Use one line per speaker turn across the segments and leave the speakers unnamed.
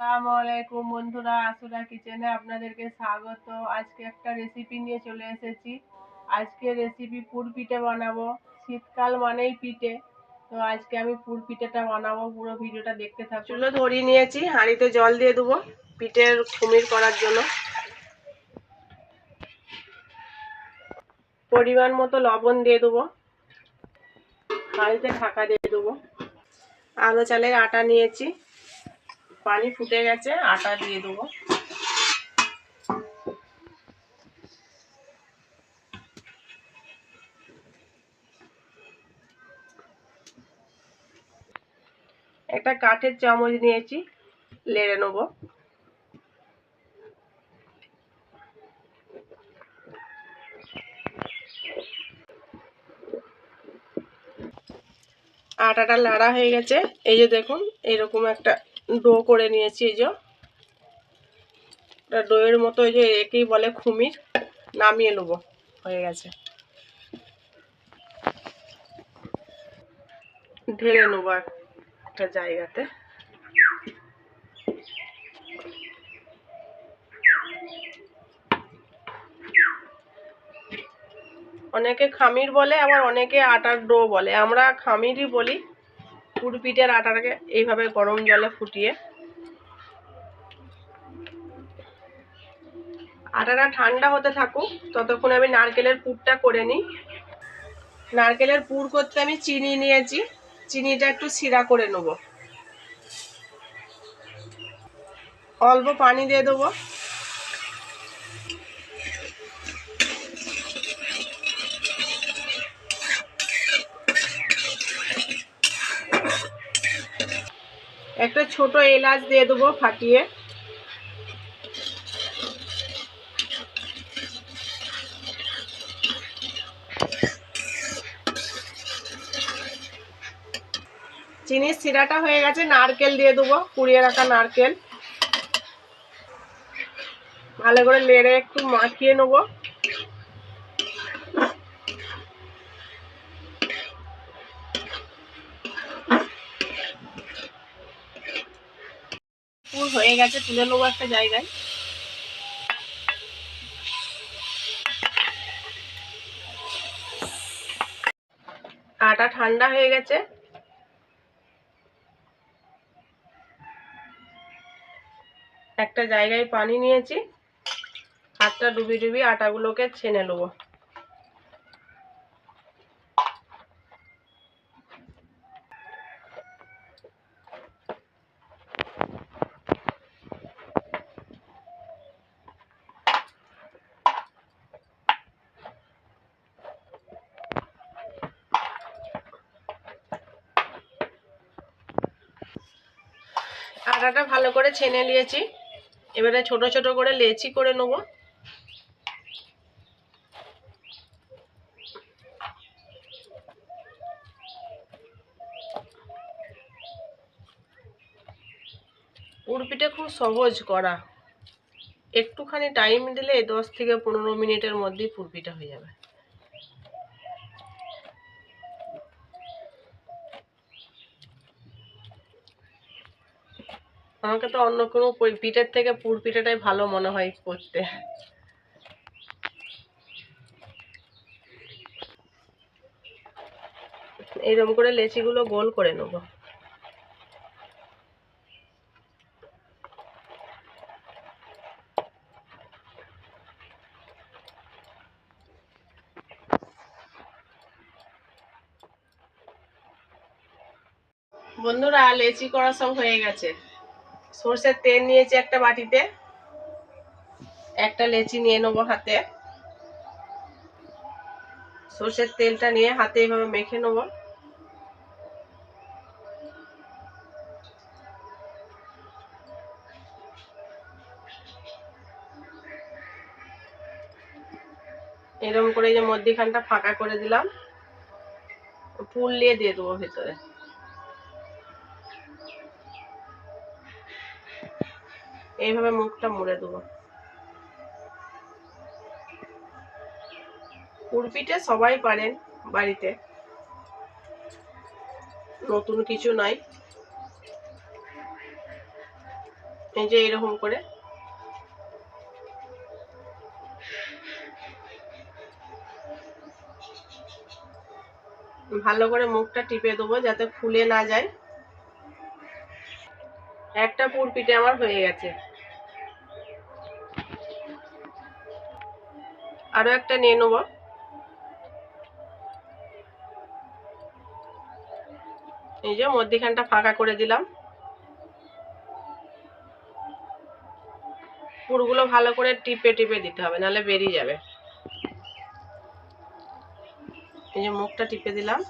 আসসালামু আলাইকুম বন্ধুরা আসুরা কিচেনে আপনাদেরকে স্বাগত। আজকে একটা রেসিপি নিয়ে চলে এসেছি। আজকে রেসিপি পুর পিঠে বানাবো। শীতকাল মানেই পিঠে। তো আজকে আমি পুর পিঠেটা বানাবো, পুরো ভিডিওটা দেখতে থাকুন। চুলো ধরিয়ে নিয়েছি, হাঁড়িতে জল দিয়ে দেবো পিঠের কুমির করার জন্য। পরিমাণ মতো লবণ দিয়ে দেবো। হাঁড়িতে ঢাকা দিয়ে দেবো। আলো চালের আটা নিয়েছি। পানি ফুটে গেছে, আটা দিয়ে দেবো। একটা কাঠের চামচ নিয়েছি, লেড়ে নেব। আটাটা লাড়া হয়ে গেছে, এই যে দেখুন, এরকম একটা ডো করে নিয়েছি এই যে। এটা ডোয়ের মতো এই যে একেই বলে খুমির, নামিয়ে নেব, হয়ে গেছে। ঢেলে নেব একটা জায়গাতে। অনেকে খামির বলে, আবার অনেকে আটার ডো বলে। আমরা খামিরই বলি। পুরপিঠের আটাটাকে এইভাবে গরম জলে ফুটিয়ে। আটাটা ঠান্ডা হতে থাকুক, ততক্ষণ আমি নারকেলের পুরটা করে নিই। নারকেলের পুর করতে আমি চিনি নিয়েছি, চিনিটা একটু সিরা করে নেব। অল্প পানি দিয়ে দেবো। একটা ছোট এলাচ দিয়ে দেবো ফাটিয়ে। চিনির সিরাটা হয়ে গেছে, নারকেল দিয়ে দেবো কুড়িয়ে রাখা নারকেল। ভালো করে লেড়ে একটু মাখিয়ে নেব। পুর হয়ে গেছে, তুলে নেব একটা জায়গায়। আটা ঠান্ডা হয়ে গেছে। একটা জায়গায় পানি নিয়েছি, হাতটা ডুবি ডুবি আটাগুলোকে ছেনে নেব। আটাটা ভালো করে ছেনে নিয়েছি। এবারে ছোট ছোট করে লেচি করে নেব। উড়পিটা খুব সহজ করা। একটুখানি টাইম দিলে দশ থেকে পনেরো মিনিটের মধ্যেই পুরপিঠা হয়ে যাবে। আমাকে তো অন্য কোনো পিঠের থেকে পুর পিঠাটাই ভালো মনে হয় করতে। এইরকম করে লেচিগুলো গোল করে নেব। বন্ধুরা, লেচি করা সব হয়ে গেছে। সর্ষের তেল নিয়েছি একটা বাটিতে। একটা লেচি নিয়ে নেব হাতে। সর্ষের তেলটা নিয়ে হাতে এইভাবে মেখে নেব। এরকম করে যে মধ্যিখানটা ফাঁকা করে দিলাম, ফুল দিয়ে দিয়ে দেবো ভেতরে। এইভাবে মুখটা মুড়ে দেবো। পুরপিঠে সবাই পারেন বাড়িতে। নতুন কিছু নয়। এই যে এরকম করে। ভালো করে মুখটা টিপে দেবো যাতে ফুলে না যায়। একটা পুর পিঠে আমার হয়ে গেছে। আরও একটা নিয়ে নেব। এই যে মধ্যিখানটা ফাঁকা করে দিলাম। পুরগুলো ভালো করে টিপে টিপে দিতে হবে, নাহলে বেরিয়ে যাবে। এই যে মুখটা টিপে দিলাম।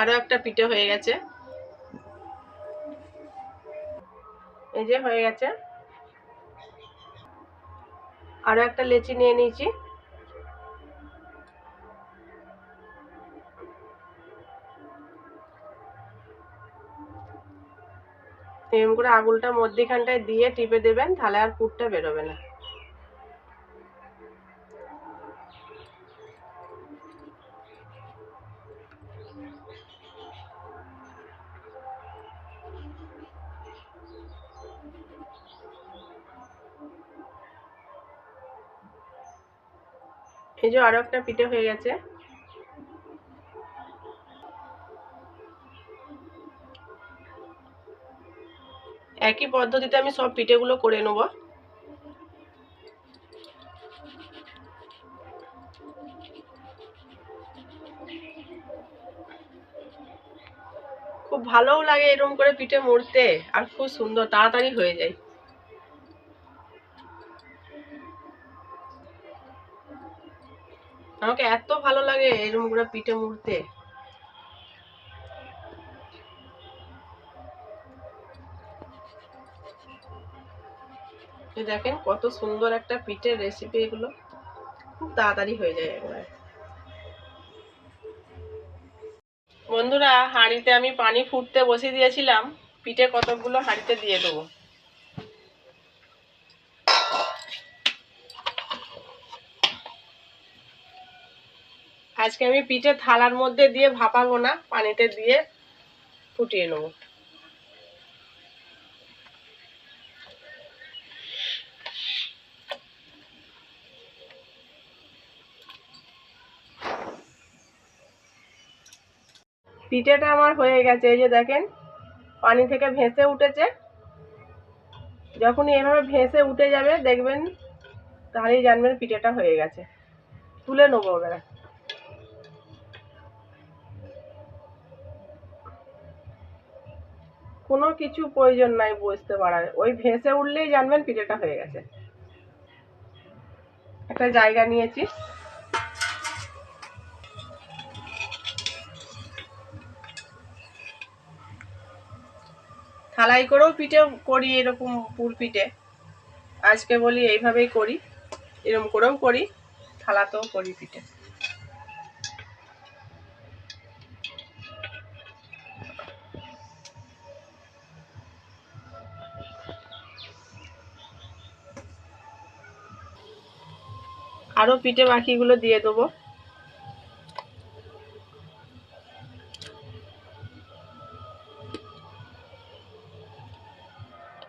আরও একটা পিঠে হয়ে গেছে। এই যে হয়ে গেছে। আরও একটা লেচি নিয়ে নিয়েছি। এরকম করে আগুলটা মধ্যিখানটায় দিয়ে টিপে দেবেন, তাহলে আর পুরটা বেরোবে না। এই যে আরও একটা পিঠে হয়ে গেছে। একই পদ্ধতিতে আমি সব পিঠেগুলো করে নেব। খুব ভালোও লাগে এরকম করে পিঠে মুড়তে আর খুব সুন্দর, তাড়াতাড়ি হয়ে যায়। আমাকে এত ভালো লাগে এরকম করে পিঠে মুড়তে। দেখেন কত সুন্দর একটা পিঠের রেসিপি এগুলো। খুব তাড়াতাড়ি হয়ে যায় একবারে। বন্ধুরা, হাঁড়িতে আমি পানি ফুটতে বসিয়ে দিয়েছিলাম। পিঠে কতকগুলো হাঁড়িতে দিয়ে দেবো। আজকে আমি পিঠে থালার মধ্যে দিয়ে ভাপাবো না, পানিতে দিয়ে ফুটিয়ে নেব। পিঠেটা আমার হয়ে গেছে, এই যে দেখেন, পানি থেকে ভেসে উঠেছে। যখনই এভাবে ভেসে উঠে যাবে, দেখবেন তাহলেই জানবেন পিঠেটা হয়ে গেছে। তুলে নেব ওরা কোনো কিছু প্রয়োজন নাই বুঝতে পারার। ওই ভেসে উঠলেই জানবেন পিঠেটা হয়ে গেছে। একটা জায়গা নিয়েছি। থালাই করেও পিঠে করি এরকম পুর পিঠে। আজকে বলি এইভাবেই করি এরকম করেও করি, থালাতেও করি পিঠে। আরও পিঠে বাকিগুলো দিয়ে দেবো।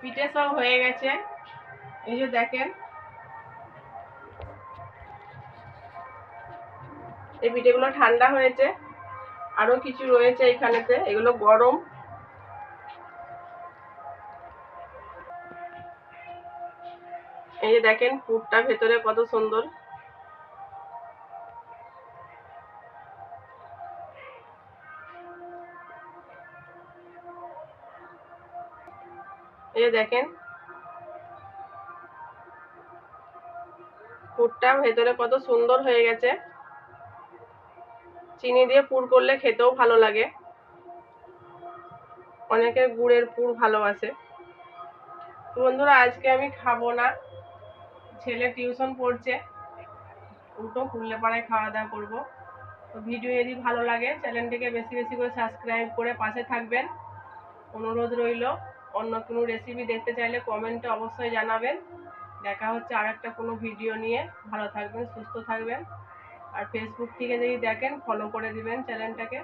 পিঠে সব হয়ে গেছে। এই যে দেখেন। এই পিঠেগুলো ঠান্ডা হয়েছে। আরও কিছু রয়েছে এখানেতে, এগুলো গরম। এই যে দেখেন, পুরটা ভেতরে কত সুন্দর। যে দেখেন। পুরটা ভেতরে কত সুন্দর হয়ে গেছে। চিনি দিয়ে পুর করলে খেতেও ভালো লাগে। অনেকে গুড়ের পুর ভালোবাসে তো বন্ধুরা, আজকে আমি খাব না। ছেলে টিউশন পড়ছে। উল্টো খুললে পাড়ায় খাওয়া দাওয়া করব। তো ভিডিও যদি ভালো লাগে, চ্যানেলটিকে বেশি বেশি করে সাবস্ক্রাইব করে পাশে থাকবেন। অনুরোধ রইল। অন্য কোনো রেসিপি দেখতে চাইলে কমেন্টে অবশ্যই জানাবেন। দেখা হচ্ছে আর একটা কোনো ভিডিও নিয়ে। ভালো থাকবেন, সুস্থ থাকবেন। আর ফেসবুক থেকে যদি দেখেন ফলো করে দিবেন চ্যানেলটাকে